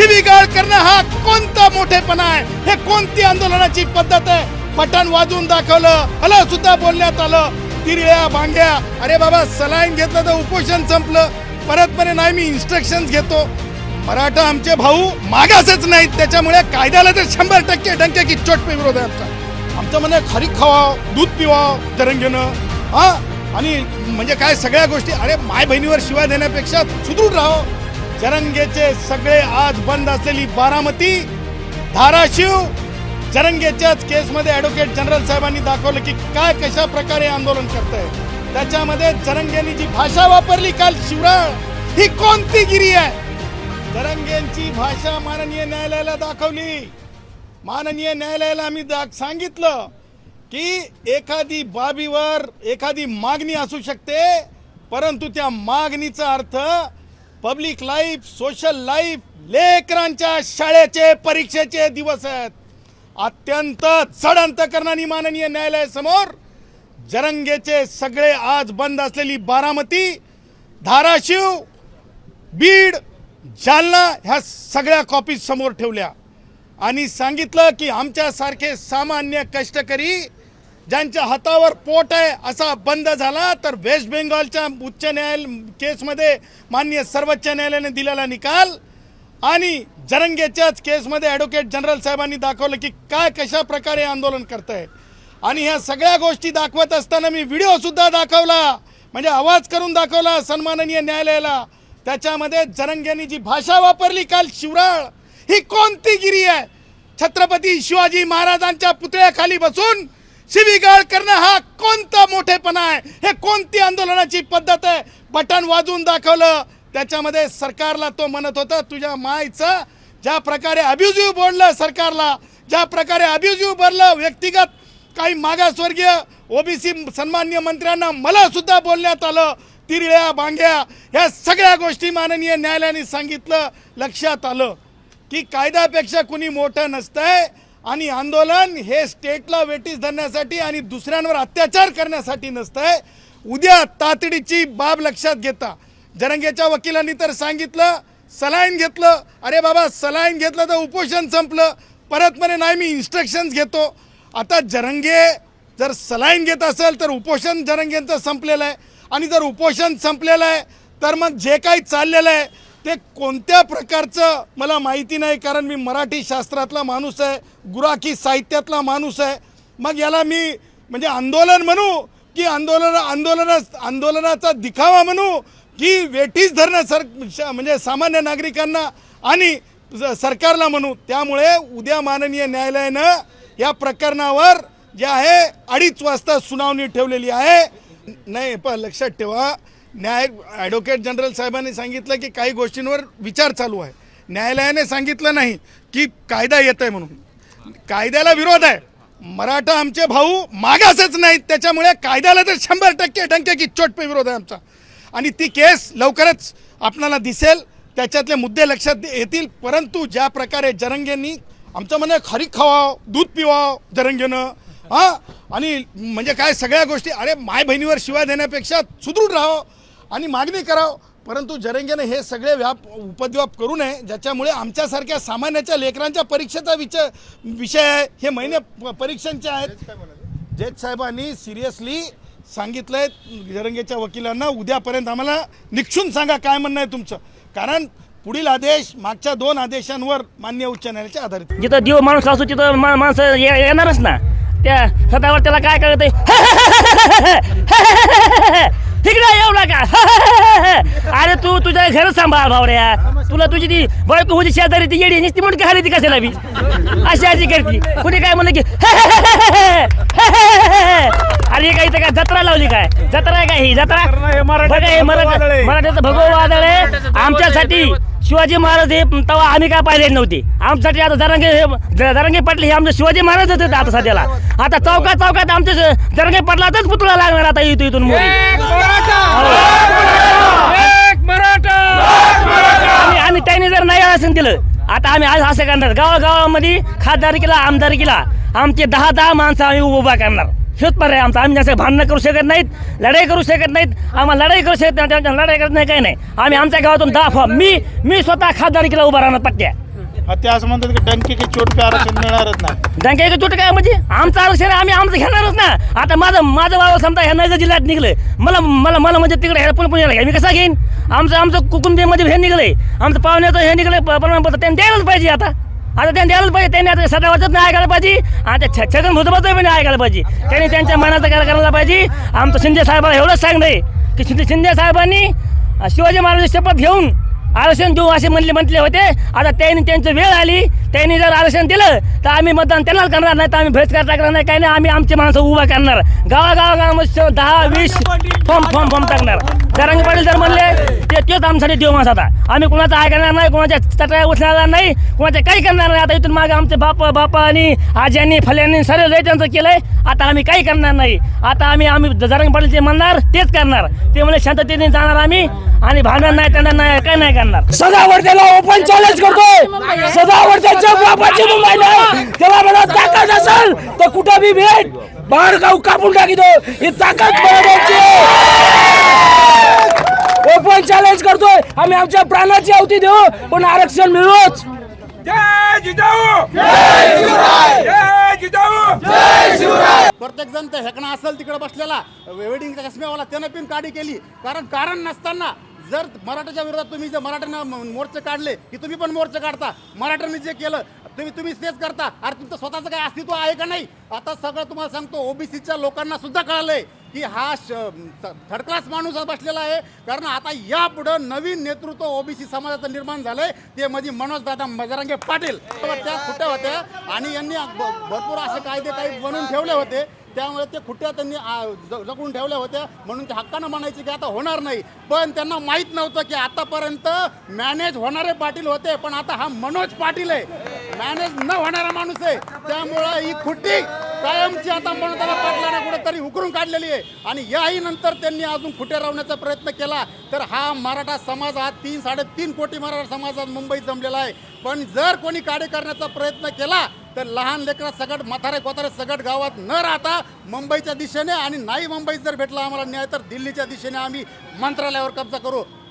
शिवीगाळ करणं हा कोणता मोठेपणा आहे? हे कोणती आंदोलनाची पद्धत आहे? पटण वाजून दाखवलं हल सुद्धा बोलण्यात आलं. तिरळ्या भांड्या अरे बाबा सलाईन घेतलं तर उपोषण संपलं. परत म्हणे नाही मी इन्स्ट्रक्शन घेतो. मराठा आमचे भाऊ मागासच नाहीत. त्याच्यामुळे कायद्याला तर शंभर टक्के डंके की चोट पे विरोध आहे आमचा. आमचं म्हणे खरीक खावा दूध पिवाव घेणं. हा? आणि म्हणजे काय सगळ्या गोष्टी अरे माय बहिणीवर शिवाय देण्यापेक्षा सुदृढ राहावं. जरंगेचे सगळे आज बंद असलेली बारामती धाराशिव जरंगेच्याच केसमध्ये ॲडव्होकेट जनरल साहेबांनी दाखवलं की काय कशा प्रकारे आंदोलन करतंय. त्याच्यामध्ये जरंगेनी जी भाषा वापरली काल शिवराळ ही कोणती गिरी आहे? जरंगेंची भाषा माननीय न्यायालयाला दाखवली. माननीय न्यायालयाला आम्ही सांगितलं की एखादी बाबीवर एखादी मागणी असू शकते परंतु त्या मागणीचा अर्थ पब्लिक लाईफ सोशल लाईफ लेकरांच्या शाळेचे परीक्षेचे दिवस आहेत. अत्यंत चढ अंतकरणाने माननीय न्यायालयासमोर जरंगेचे सगळे आज बंद असलेली बारामती धाराशिव बीड जालना ह्या सगळ्या कॉपीज समोर ठेवल्या. आणि सांगितलं की आमच्यासारखे सामान्य कष्टकरी ज्यांच्या हातावर पोट आहे असा बंद झाला तर वेस्ट बेंगॉलच्या उच्च न्यायालय केसमध्ये माननीय सर्वोच्च न्यायालयाने दिलेला निकाल. आणि जरंगेच्याच केसमध्ये ॲडव्होकेट जनरल साहेबांनी दाखवलं की काय कशा प्रकारे आंदोलन करतंय. आणि ह्या सगळ्या गोष्टी दाखवत असताना मी व्हिडिओसुद्धा दाखवला. म्हणजे आवाज करून दाखवला सन्माननीय न्यायालयाला. त्याच्यामध्ये जरंग्यांनी जी भाषा वापरली काल शिवराळ ही कोणती गिरी आहे? छत्रपती शिवाजी महाराजांच्या पुतळ्याखाली बसून शिवीगाळ करणं हा कोणता मोठेपणा आहे? हे कोणती आंदोलनाची पद्धत आहे? बटन वाजवून दाखवलं. त्याच्यामध्ये सरकारला तो म्हणत होता तुझ्या मायचं ज्या प्रकारे अब्युझिव्ह बोललं सरकारला ज्या प्रकारे अब्युझिव्ह बोललं व्यक्तिगत काही मागासवर्गीय ओबीसी सन्मान्य मंत्र्यांना मला सुद्धा बोलण्यात आलं. तिरळ्या बांग्या ह्या सगळ्या गोष्टी माननीय न्यायालयाने सांगितलं. लक्षात आलं की कायद्यापेक्षा कुणी मोठं नसतंय. आणि आंदोलन हे स्टेटला वेटीस धरण्यासाठी आणि दुसऱ्यांवर अत्याचार करण्यासाठी नसतंय. उद्या तातडीची बाब लक्षात घेता. जरंगेच्या वकिलांनी तर सांगितलं सलाईन घेतलं. अरे बाबा सलाईन घेतलं तर उपोषण संपलं. परत म्हणे नाही मी इन्स्ट्रक्शन्स घेतो. आता जरंगे जर सलाईन घेत असेल तर उपोषण जरंगेंचं संपलेलं आहे. आणि जर उपोषण संपलेलं आहे तर मग जे काही चाललेलं आहे ते कोणत्या प्रकारचं मला माहिती नाही कारण मी मराठी शास्त्रातला माणूस आहे गुराखी साहित्यातला माणूस आहे. मग याला मी म्हणजे आंदोलन म्हणू की आंदोलन आंदोलना आंदोलनाचा दिखावा म्हणू की वेठीस धरणं सर श- म्हणजे सामान्य नागरिकांना आणि सरकारला म्हणू. त्यामुळे उद्या माननीय न्यायालयानं या प्रकरणावर जे आहे अडीच वाजता सुनावणी ठेवलेली आहे. नाही पण लक्षात ठेवा न्याय ॲडव्होकेट जनरल साहेबांनी सांगितलं की काही गोष्टींवर विचार चालू आहे. न्यायालयाने सांगितलं नाही की कायदा येत आहे म्हणून. कायद्याला विरोध आहे. मराठा आमचे भाऊ मागासच नाहीत. त्याच्यामुळे कायद्याला तर शंभर टक्के टंके की पे विरोध आहे आमचा. आणि ती केस लवकरच आपणाला दिसेल. त्याच्यातले मुद्दे लक्षात येतील. परंतु ज्या प्रकारे जरंगेंनी आमचं म्हणे खरी खावा दूध पिवा जरंगेनं. हां? आणि म्हणजे काय सगळ्या गोष्टी अरे माय बहिणीवर शिवाय देण्यापेक्षा सुदृढ राहावं. आणि मागणी करावं. परंतु जरंगेनं हे सगळे व्याप उपद्व्याप करू नये ज्याच्यामुळे आमच्यासारख्या सामान्याच्या लेकरांच्या परीक्षेचा विषय विषय आहे. हे महिने प- परीक्षांचे आहेत. जज साहेबांनी सिरियसली सांगितलंय जरंगेच्या वकिलांना उद्यापर्यंत आम्हाला निक्षून सांगा काय म्हणणं आहे तुमचं. कारण पुढील आदेश मागच्या दोन आदेशांवर मान्य उच्च न्यायालयाचे आधारित. आहे. जिथं देव माणूस असतो तिथं मा- माणसं ये- येणारच ना. त्या स्वतःवर त्याला काय कळत तिकडे येऊ नका. अरे तू तुझ्या घर सांभाळ भावड्या. तुला तुझी ती बायको होती शेजारी ती येडी नुसती म्हणून काय ती कशाला बी? अशी अशी करती. कुणी काय म्हणलं की अरे काय काय जत्रा लावली काय? जत्रा आहे काय ही? जत्रा? बघा हे मराठा मराठ्याचं भगव वादळ आहे. आमच्यासाठी शिवाजी महाराज हे तेव्हा आम्ही काय पाहिले नव्हते. आमच्यासाठी आता जरंगे हे जरंगे पाटील हे आमचे शिवाजी महाराज होते आता सध्याला. आता चौकात चौकात आमचे ज- जरंगे पाटलाचाच पुतळा लागणार आता इथून इथून मोदी. आणि आम्ही त्याने जर नाही असं दिलं आता आम्ही आज असं करणार. गावागावामध्ये खासदारकीला आमदारकीला आमचे दहा दहा माणसं आम्ही उभा करणार. हेच पर्याय आमचा. आम्ही जास्त भांडणं करू शकत नाहीत लढाई करू शकत नाहीत आम्हाला लढाई करू शकत नाही लढाई करत नाही काही नाही. आम्ही आमच्या गावातून दहा मी मी स्वतः खासदारकीला उभा राहणार पट्ट्या ते असं म्हणतात की डंकी की चोट पे आरक्षण मिळणारच नाही. डंके का चोट काय म्हणजे? आमचं आरक्षण आहे, आम्ही आमचं घेणारच ना. आता माझं माझं वावर समजा ह्या नगर जिल्ह्यात निघले मला मला मला म्हणजे तिकडे ह्या पुणे पुण्याला घ्या मी कसा घेईन? आमचं आमचं कुकुंबीमध्ये हे निघले आमचं पाहुण्याचं हे निघले प- प्रमाणपत्र त्यांनी द्यायलाच पाहिजे आता. आता त्यांनी द्यायलाच पाहिजे. त्यांनी आता सदावाचत नाही ऐकायला पाहिजे. आता छ- छगन भुजबळ पण नाही ऐकायला पाहिजे. त्यांनी त्यांच्या मनाचं काय करायला पाहिजे. आमचं शिंदे साहेबाला एवढंच सांगणं की शिंदे शिंदे साहेबांनी शिवाजी महाराजांची शपथ घेऊन आरक्षण देऊ असे म्हणले म्हटले होते. आता त्यांनी त्यांची वेळ आली. त्यांनी जर आरक्षण दिलं तर आम्ही मतदान त्यांनाच करणार नाही तर आम्ही बहिष्कार टाकणार नाही. काही नाही आम्ही आमची माणसं उभा करणार. गावागावामध्ये दहा वीस फॉर्म फॉर्म फॉर्म टाकणार. जरांगी पाटील जर म्हणले ते तेच आमच्यासाठी देव माणूस आता आम्ही कुणाचं ऐकणार नाही कुणाच्या चटऱ्या उचलणार नाही कुणाच्या काही करणार नाही. आता इथून मागे आमचे बाप बापा आणि आज्यांनी फल्यांनी सर्व लय त्यांचं केलंय. आता आम्ही काही करणार नाही. आता आम्ही आम्ही जरांगी पाटील जे म्हणणार तेच करणार. ते म्हणजे शांततेने जाणार आम्ही आणि भांडण नाही त्यांना नाही काय नाही करणार. सदावर त्याला ओपन चॅलेंज करतोय सदावर त्याच्या बापाची मुंबई नाही त्याला ताकद असेल तर कुठं बी भेट बाहेर गाव कापून टाकितो ही ताकद ओपन चॅलेंज करतोय. आम्ही आमच्या प्राणाची अवती देऊ पण आरक्षण मिळूच प्रत्येक जण ते हेकणं असेल तिकडे बसलेला. वेडिंगच्या चष्म्यावाला त्यानं पण काढी केली. कारण कारण नसताना जर मराठाच्या विरोधात तुम्ही जर मराठ्यांना मोर्चे काढले की तुम्ही पण मोर्चे काढता. मराठ्यांनी जे केलं तुम्ही तुम्ही तेच करता. अरे तुमचं स्वतःचं काय अस्तित्व आहे का नाही? आता सगळं तुम्हाला सांगतो ओबीसीच्या लोकांना सुद्धा कळालंय. की हा थर्ड क्लास माणूस हा बसलेला आहे. कारण आता यापुढं नवीन नेतृत्व ओबीसी समाजाचं निर्माण झालंय. ते म्हणजे मनोजदादा मजरांगे पाटील त्या खुट्या होत्या. आणि यांनी भरपूर असे कायदे काही बनवून ठेवले होते. त्यामुळे ते खुट्ट्या त्यांनी आ, जगून ठेवल्या होत्या. म्हणून ते हक्कानं म्हणायचे की आता होणार नाही. पण त्यांना माहीत नव्हतं की आतापर्यंत मॅनेज होणारे पाटील होते. पण आता हा मनोज पाटील आहे. मॅनेज न होणारा माणूस आहे. त्यामुळं ही खुट्टी कायमची आता मनोजाला पाटलाने कुठेतरी उकरून काढलेली आहे. आणि याही नंतर त्यांनी अजून खुटे रावण्याचा प्रयत्न केला. तर हा मराठा समाज हा तीन साडेतीन कोटी मराठा समाज आज मुंबईत जमलेला आहे. पण जर कोणी काडे करण्याचा प्रयत्न केला तर लहान लेकरा सगट म्हातारे कोतारे सगट गावात न राहता मुंबईच्या दिशेने आणि नाही मुंबईत जर भेटला आम्हाला न्याय तर दिल्लीच्या दिशेने आम्ही मंत्रालयावर कब्जा करू.